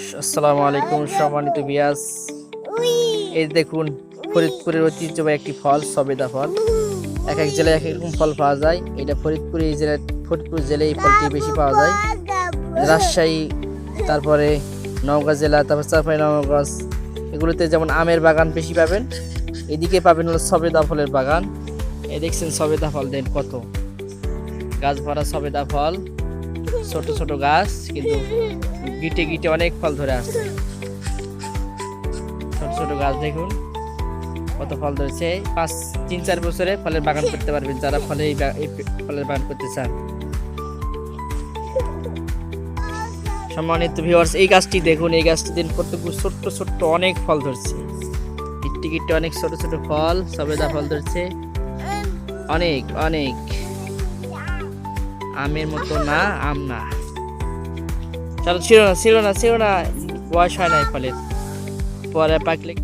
আসসালামু আলাইকুম সম্মানিত বিয়াস এই দেখুন ফরিদপুরের ঐতিহ্যবাহী একটি ফল সবেদা ফল। এক এক জেলায় এক এক রকম ফল পাওয়া যায়। এটা ফরিদপুর এই জেলায় ফরিদপুর জেলায় এই ফলটি বেশি পাওয়া যায়। রাজশাহী তারপরে নওগাঁ জেলা তারপর চারপাই নওগাঁ এগুলোতে যেমন আমের বাগান বেশি পাবেন এদিকে পাবেন হলো সবেদা ফলের বাগান। এই দেখছেন সবেদা ফল দেন কত। গাছ ভরা সবেদা ফল। ছোট ছোট গাছ, কিন্তু গিটে গিটে অনেক ফল ধরে আসছে ছোট ছোট গাছ দেখুন, কত ফল ধরেছে। পাঁচ, তিন, চার বছরে ফলের বাগান করতে পারবেন যারা ফলে ফলের বাগান করতে চান। সম্মানিত ভিউয়ার্স এই গাছটি দেখুন, এই গাছটি দিন কত ছোট্ট ছোট্ট অনেক ফল ধরছে। গিট্টি অনেক ছোট ছোট ফল, সবেদা ফল ধরছে। অনেক অনেক। আমের মতো না, আম না। চলো, ছিল না ছিল না ছিল না। বয়স হয় নাই ফলের। পরে পাকলে